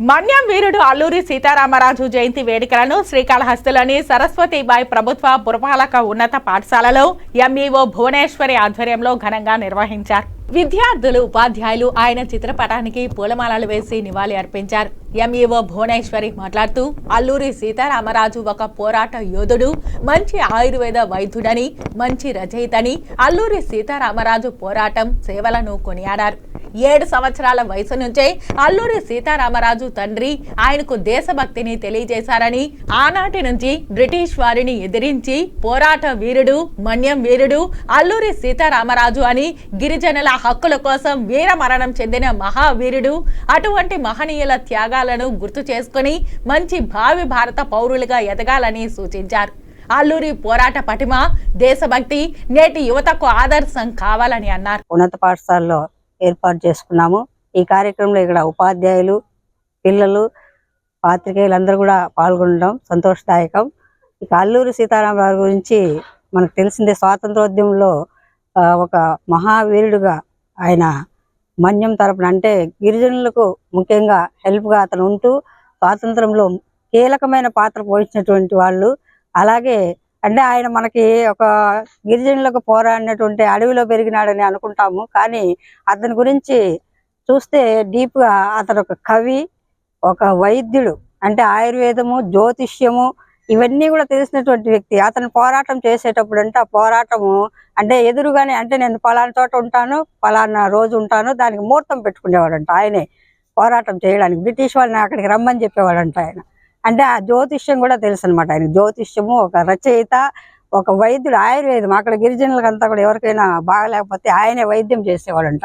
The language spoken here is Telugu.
మన్యం వీరుడు అల్లూరి సీతారామరాజు జయంతి వేడుకలను శ్రీకాళహస్తిలోని సరస్వతిబాయి ప్రభుత్వ పురపాలక ఉన్నత పాఠశాలలో ఎంఈఓ భువనేశ్వరి ఆధ్వర్యంలో ఘనంగా నిర్వహించారు. విద్యార్థులు ఉపాధ్యాయులు ఆయన చిత్రపటానికి పూలమాలలు వేసి నివాళి అర్పించారు. ఎంఈఓ భువనేశ్వరి మాట్లాడుతూ అల్లూరి సీతారామరాజు ఒక పోరాట యోధుడు మంచి ఆయుర్వేద వైద్యుడని మంచి రచయితని అల్లూరి సీతారామరాజు పోరాటం సేవలను కొనియాడారు. ఏడు సంవత్సరాల వయసు నుంచే అల్లూరి సీతారామరాజు తండ్రి ఆయనకు దేశభక్తిని తెలియజేశారని ఆనాటి నుంచి బ్రిటిష్ వారిని ఎదిరించి పోరాట వీరుడు మన్యం వీరుడు అల్లూరి సీతారామరాజు అని గిరిజనుల హక్కుల కోసం వీర మరణం చెందిన మహావీరుడు. అటువంటి మహనీయుల త్యాగాలను గుర్తు చేసుకుని మంచి భావి భారత పౌరులుగా ఎదగాలని సూచించారు. అల్లూరి పోరాట పటిమ దేశభక్తి నేటి యువతకు ఆదర్శం కావాలని అన్నారు. ఉన్నత పాఠశాలలో ఏర్పాటు చేసుకున్నాము. ఈ కార్యక్రమంలో ఇక్కడ ఉపాధ్యాయులు పిల్లలు పాత్రికేయులు అందరూ కూడా పాల్గొనడం సంతోషదాయకం. ఇక అల్లూరి సీతారామరాజు గురించి మనకు తెలిసిందే స్వాతంత్రోద్యమంలో ఒక మహావీరుడుగా ఆయన మన్యం తరపున అంటే గిరిజనులకు ముఖ్యంగా హెల్ప్గా అతను ఉంటూ స్వాతంత్రంలో కీలకమైన పాత్ర పోషించినటువంటి వాళ్ళు. అలాగే అంటే ఆయన మనకి ఒక గిరిజనులకు పోరాడినటువంటి అడవిలో పెరిగినాడని అనుకుంటాము. కానీ అతని గురించి చూస్తే డీప్గా అతను ఒక కవి ఒక వైద్యుడు అంటే ఆయుర్వేదము జ్యోతిష్యము ఇవన్నీ కూడా తెలిసినటువంటి వ్యక్తి. అతను పోరాటం చేసేటప్పుడు అంటే ఆ పోరాటము అంటే ఎదురుగానే అంటే నేను పలానా చోట ఉంటాను పలానా రోజు ఉంటాను దానికి ముహూర్తం పెట్టుకునేవాడంట ఆయనే. పోరాటం చేయడానికి బ్రిటిష్ వాళ్ళని అక్కడికి రమ్మని చెప్పేవాడంట ఆయన. అంటే ఆ జ్యోతిష్యం కూడా తెలుసు అనమాట ఆయన జ్యోతిష్యము ఒక రచయిత ఒక వైద్యుడు ఆయుర్వేదం. అక్కడ గిరిజనులకంతా కూడా ఎవరికైనా బాగలేకపోతే ఆయనే వైద్యం చేసేవాడంట.